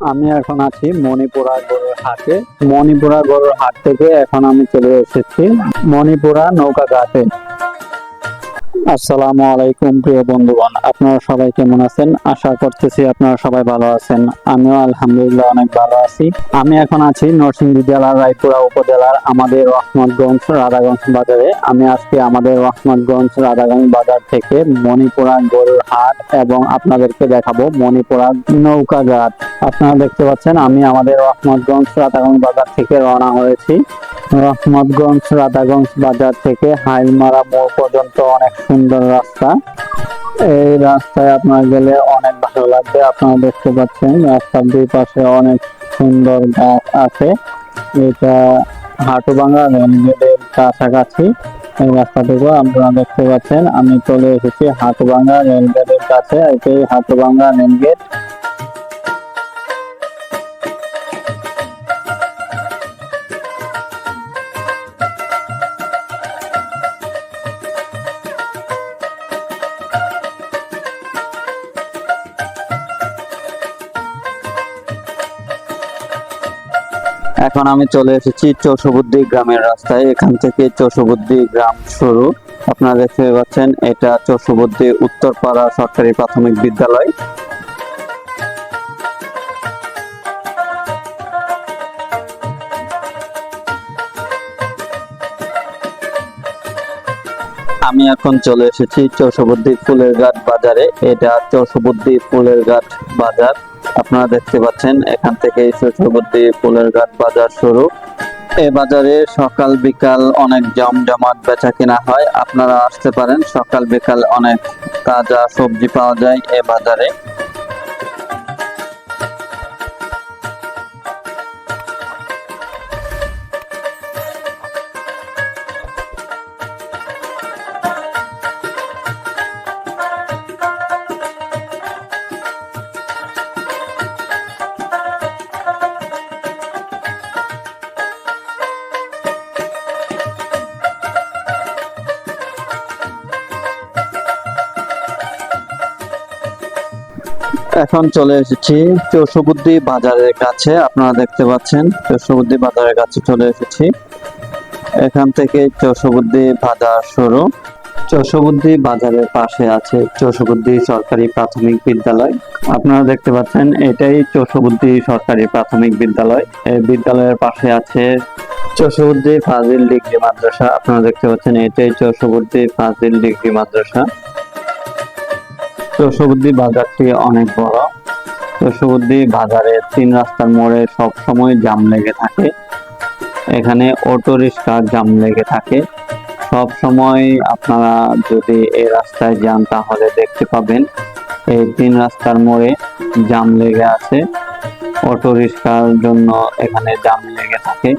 আমি এখন আছি মণিপুরা গরুর হাটে। মণিপুরা গরুর হাট থেকে এখন আমি চলে এসেছি মণিপুরা নৌকা ঘাটে। আসসালামু আলাইকুম, প্রিয় বন্ধুগণ। আপনারা সবাই কেমন আছেন? আশা করতেছি আপনারা সবাই ভালো আছেন। আমিও আলহামদুলিল্লাহ অনেক ভালো আছি। আমি এখন আছি নরসিংদী জেলার রায়পুরা উপজেলার আমাদের রহমতগঞ্জ রাধাগঞ্জ বাজারে। আমি আজকে আমাদের রহমতগঞ্জ রাধাগঞ্জ বাজার থেকে মণিপুরা গরুর হাট এবং আপনাদেরকে দেখাবো মণিপুরা নৌকা ঘাট। আপনারা দেখতে পাচ্ছেন, আমি আমাদের রহমতগঞ্জ রাধাগঞ্জ বাজার থেকে রওনা হয়েছি। রহমতগঞ্জ রাধাগঞ্জ বাজার থেকে হাইলমারা মোড় পর্যন্ত অনেক সুন্দর রাস্তা। এই রাস্তায় আপনার গেলে অনেক ভালো লাগবে, আপনারা দেখতে পাচ্ছেন রাস্তার দুই পাশে অনেক সুন্দর গাছ আছে। এটা হাটু ভাঙা রেলগেটের কাছাকাছি। এই রাস্তাটুকু আপনারা দেখতে পাচ্ছেন। আমি চলে এসেছি হাটু ভাঙা রেলগেটের কাছে এটাই ভাঙা রেলগেট। এখন আমি চলে এসেছি চৌষবুদ্দি গ্রামের রাস্তায়। এখান থেকে চৌষবুদ্দি গ্রাম শুরু। আপনারা দেখতে পাচ্ছেন, এটা চৌষবুদ্দি উত্তরপাড়া সরকারি প্রাথমিক বিদ্যালয়। আমি এখন চলে এসেছি চৌষবুদ্দি ফুলের ঘাট বাজারে। এটা চৌষবুদ্দি ফুলের ঘাট বাজার। আপনারা দেখতে পাচ্ছেন, এখান থেকে চৌষবুদ্দি পোলের ঘাট বাজার শুরু। এ বাজারে সকাল বিকাল অনেক জমজমাট বেচা কেনা হয়। আপনারা আসতে পারেন, সকাল বিকাল অনেক তাজা সবজি পাওয়া যায় এ বাজারে। এখন চলে এসেছি চৌষবুদ্দি বাজারের কাছে। আপনারা দেখতে পাচ্ছেন চৌষবুদ্দি বাজারের কাছে চলে এসেছি। এখান থেকে চৌষবুদ্দি বাজার শুরু। চৌষবুদ্দি বাজারের পাশে আছে চৌষবুদ্দি সরকারি প্রাথমিক বিদ্যালয়। আপনারা দেখতে পাচ্ছেন, এটাই চৌষবুদ্দি সরকারি প্রাথমিক বিদ্যালয়। এই বিদ্যালয়ের পাশে আছে চৌষবুদ্দি ফাজিল ডিগ্রি মাদ্রাসা। আপনারা দেখতে পাচ্ছেন, এটাই চৌষবুদ্দি ফাজিল ডিগ্রি মাদ্রাসা। চৌষবুদ্দি বাজারটি অনেক বড়। চৌষবুদ্দি বাজারে তিন রাস্তার মোড়ে সব সময় জাম লেগে থাকে। এখানে অটো রিক্সার জাম লেগে থাকে। সব সময় আপনারা যদি এই রাস্তায় যান তাহলে দেখতে পাবেন, এই তিন রাস্তার মোড়ে জাম লেগে আছে। অটো রিক্সার জন্য এখানে জাম লেগে থাকে।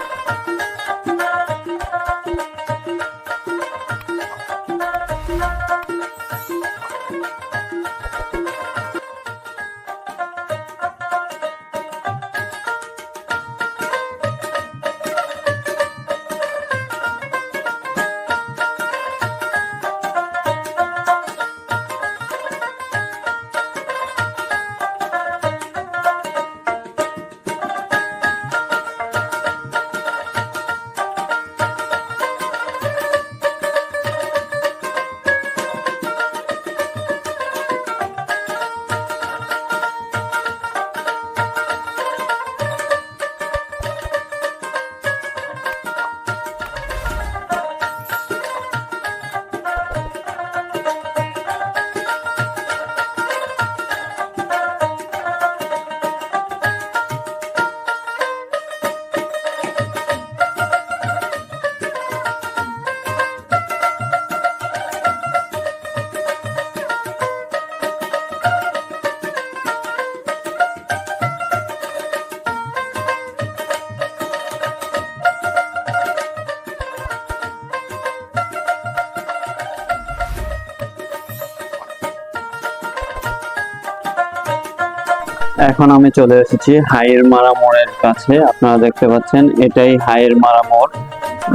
এখন আমি চলে এসেছি হাইয়ের মারা মোড়ের কাছে। আপনারা দেখতে পাচ্ছেন, এটাই হাইয়ের মারা মোড়।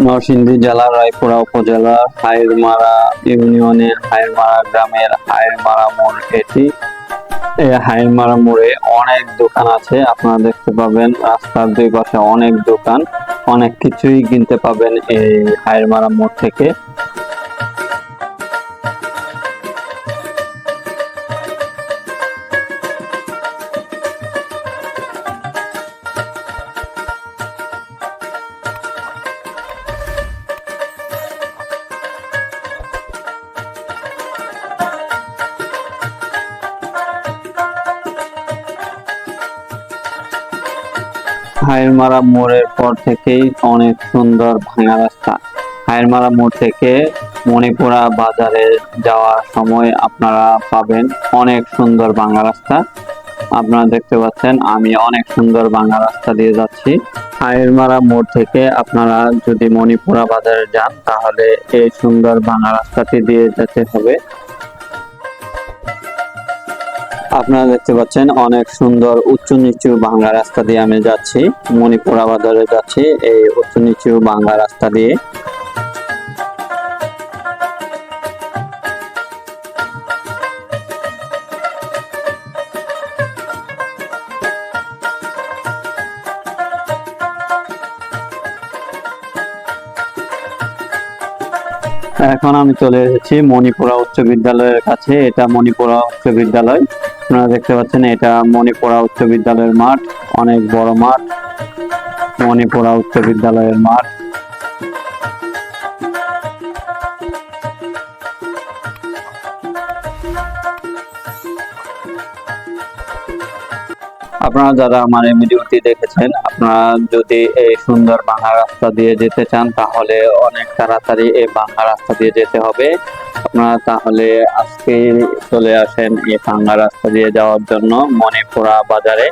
নরসিংদী জেলার রায়পুরা উপজেলার হাইয়ের মারা ইউনিয়নের হাইয়ের মারা গ্রামের হাইয়ের মারা মোড় এটি। এই হাইমারা মোড়ে অনেক দোকান আছে, আপনারা দেখতে পাবেন রাস্তার দুই পাশে অনেক দোকান। অনেক কিছুই কিনতে পাবেন এই হাইমারা মোড় থেকে। হাইরমারা মোড়ের পর থেকেই অনেক সুন্দর ভাঙা রাস্তা। হাইরমারা মোড় থেকে মণিপুরা বাজারে যাওয়ার সময় আপনারা পাবেন অনেক সুন্দর ভাঙা রাস্তা। আপনারা দেখতে পাচ্ছেন, আমি অনেক সুন্দর ভাঙা রাস্তা দিয়ে যাচ্ছি। হাইরমারা মোড় থেকে আপনারা যদি মণিপুরা বাজারে যান, তাহলে এই সুন্দর ভাঙা রাস্তাটি দিয়ে যেতে হবে। আপনারা দেখতে পাচ্ছেন অনেক সুন্দর উঁচু নিচু ভাঙ্গা রাস্তা দিয়ে আমি যাচ্ছি। মণিপুরা বাজারে যাচ্ছি এই উঁচু নিচু ভাঙ্গা রাস্তা দিয়ে। এখন আমি চলে এসেছি মণিপুরা উচ্চ বিদ্যালয়ের কাছে। এটা মণিপুরা উচ্চ বিদ্যালয়। আপনারা দেখতে পাচ্ছেন এটা মণিপুরা উচ্চ বিদ্যালয়ের মাঠ, অনেক বড় মাঠ, মণিপুরা উচ্চ বিদ্যালয়ের মাঠ। আপনারা যারা আমার এই ভিডিওটি দেখেছেন, আপনারা যদি এই সুন্দর বাংলা রাস্তা দিয়ে যেতে চান, তাহলে অনেক তাড়াতাড়ি এই বাংলা রাস্তা দিয়ে যেতে হবে। আপনারা তাহলে আজকে চলে আসেন এই বাংলা রাস্তা দিয়ে যাওয়ার জন্য মণিপুরা বাজারে।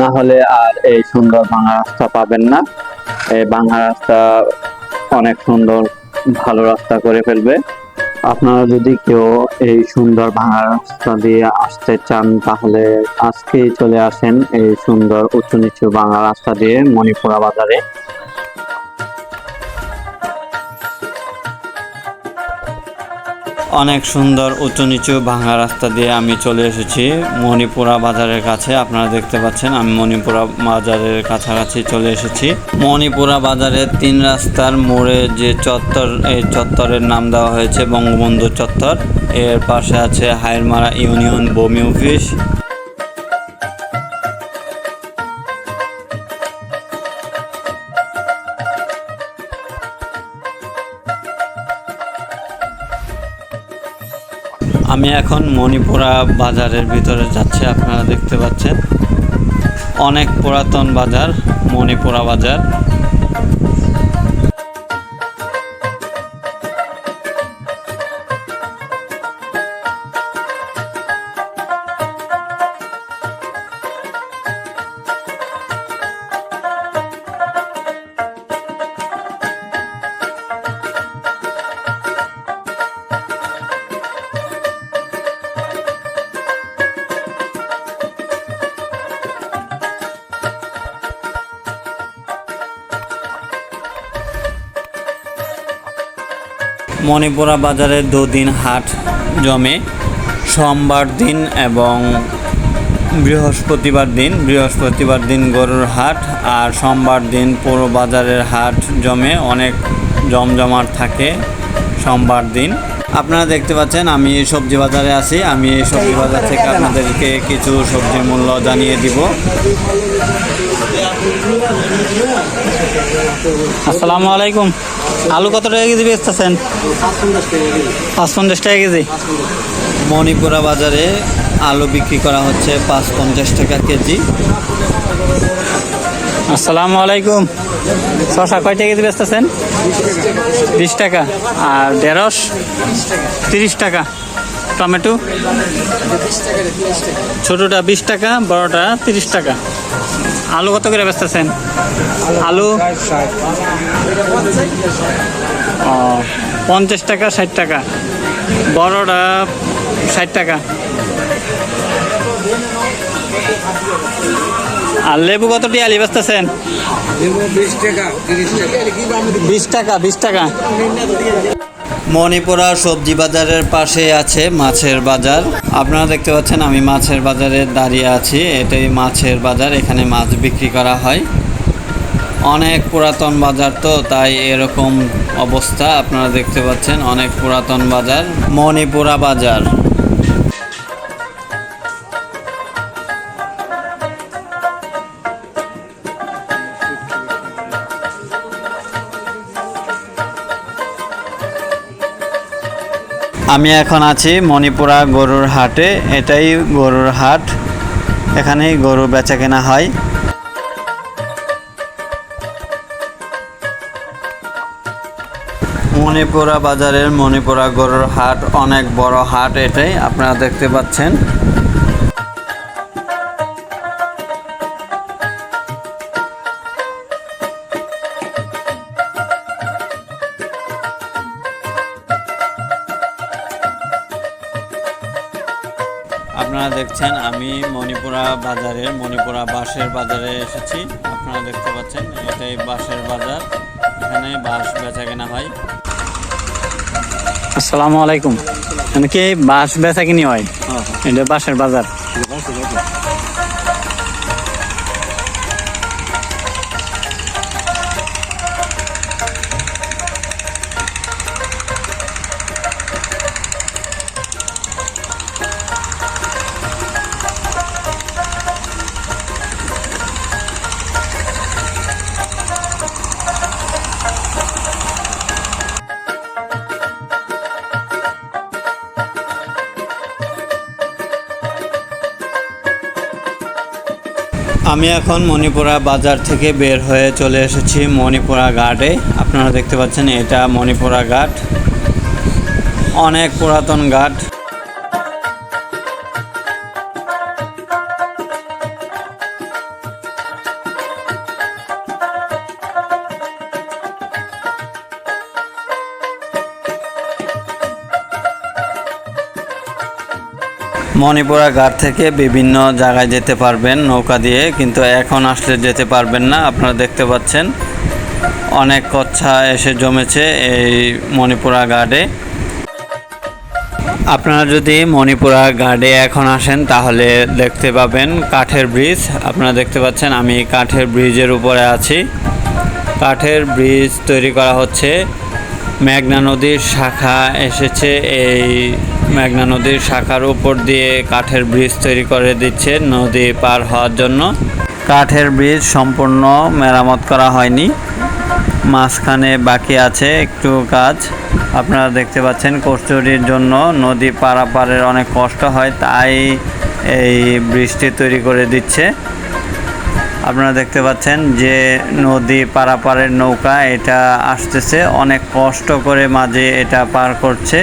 না হলে আর এই সুন্দর বাংলা রাস্তা পাবেন না। এই বাংলা রাস্তা অনেক সুন্দর, ভালো রাস্তা করে ফেলবে। আপনারা যদি কেউ এই সুন্দর ভাঙা রাস্তা দিয়ে আসতে চান, তাহলে আজকেই চলে আসেন এই সুন্দর উঁচু নিচু ভাঙা রাস্তা দিয়ে মণিপুরা বাজারে। অনেক সুন্দর উঁচু নিচু ভাঙা রাস্তা দিয়ে আমি চলে এসেছি। মণিপুরা বাজারের কাছে আপনারা দেখতে পাচ্ছেন, আমি মণিপুরা বাজারের কাছাকাছি চলে এসেছি। মণিপুরা বাজারের তিন রাস্তার মোড়ে যে চত্বর, এই চত্বরের নাম দেওয়া হয়েছে বঙ্গবন্ধু চত্বর। এর পাশে আছে হাইরমারা ইউনিয়ন বমি অফিস। আমি এখন মণিপুরা বাজারের ভিতরে যাচ্ছি আপনারা দেখতে পাচ্ছেন। অনেক পুরাতন বাজার মণিপুরা বাজার। মণিপুরা বাজারে দুদিন হাট জমে। সোমবার দিন এবং বৃহস্পতিবার দিন বৃহস্পতিবার দিন গরুর হাট আর সোমবার দিন পুরো বাজারের হাট জমে, অনেক জমজমাট থাকে সোমবার দিন। আপনারা দেখতে পাচ্ছেন, আমি এই সবজি বাজারে আছি। আমি এই সবজি বাজার থেকে আপনাদেরকে কিছু সবজির মূল্য জানিয়ে দিব। আসসালামু আলাইকুম। আলু কত টাকা কেজি বেচতেছেন? পাঁচ পঞ্চাশ টাকা কেজি। মণিপুরা বাজারে আলু বিক্রি করা হচ্ছে পাঁচ পঞ্চাশ টাকা কেজি। আসসালামু আলাইকুম। শশা কয় টাকা কেজি বেচতেছেন? বিশ টাকা। আর ঢেঁড়স? তিরিশ টাকা। টমেটো? ছোটোটা বিশ টাকা বড়টা তিরিশ টাকা। আলু কত করে বেচতেছেন? আলু? ও পঞ্চাশ টাকা ষাট টাকা। বড়টা ষাট টাকা। আর লেবু কত টিয়ালি বেচতেছেন? বিশ টাকা। বিশ টাকা বিশ টাকা। মণিপুরা সবজি বাজারের পাশে আছে মাছের বাজার। আপনারা দেখতে পাচ্ছেন, আমি মাছের বাজারে দাঁড়িয়ে আছি। এটাই মাছের বাজার, এখানে মাছ বিক্রি করা হয়। অনেক পুরাতন বাজার তো, তাই এরকম অবস্থা। আপনারা দেখতে পাচ্ছেন, অনেক পুরাতন বাজার। মণিপুরা বাজার। আমি এখন আছি মণিপুরা গরুর হাটে। এটাই গরুর হাট। এখানেই গরু বেচা কেনা হয়। মণিপুরা বাজারের মণিপুরা গরুর হাট অনেক বড় হাট এটাই। আপনারা দেখতে পাচ্ছেন। আপনারা দেখছেন আমি মণিপুরা বাজারে মণিপুরা বাঁশের বাজারে এসেছি। আপনারা দেখতে পাচ্ছেন এটাই বাঁশের বাজার। এখানে বাঁশ বেচা কেনা হয়। আসসালামু আলাইকুম। মানে কি বাঁশ বেচা কিনি হয়। এটা বাঁশের বাজার। আমি এখন মণিপুরা বাজার থেকে বের হয়ে চলে এসেছি মণিপুরা ঘাটে। আপনারা দেখতে পাচ্ছেন এটা মণিপুরা ঘাট। অনেক পুরাতন ঘাট। মণিপুরা ঘাট থেকে বিভিন্ন জায়গায় যেতে পারবেন নৌকা দিয়ে, কিন্তু এখন আসলে যেতে পারবেন না। আপনারা দেখতে পাচ্ছেন অনেক কচ্ছা এসে জমেছে এই মণিপুরা ঘাটে। আপনারা যদি মণিপুরা ঘাটে এখন আসেন, তাহলে দেখতে পাবেন কাঠের ব্রিজ। আপনারা দেখতে পাচ্ছেন আমি কাঠের ব্রিজের উপরে আছি। কাঠের ব্রিজ তৈরি করা হচ্ছে। মেঘনা নদীর শাখা এসেছে এই মেঘনা নদীর শাখার উপর দিয়ে কাঠের ব্রিজ তৈরি করে দিচ্ছে নদী পার হওয়ার জন্য। কাঠের ব্রিজ সম্পূর্ণ মেরামত করা হয়নি। মাঝখানে বাকি আছে একটু কাজ। আপনারা দেখতে পাচ্ছেন কচুরির জন্য নদী পারাপারের অনেক কষ্ট হয়, তাই এই ব্রিজটি তৈরি করে দিচ্ছে। আপনারা দেখতে পাচ্ছেন যে নদী পারাপারের নৌকা, এটা আসতেছে। অনেক কষ্ট করে মাঝে এটা পার করছে।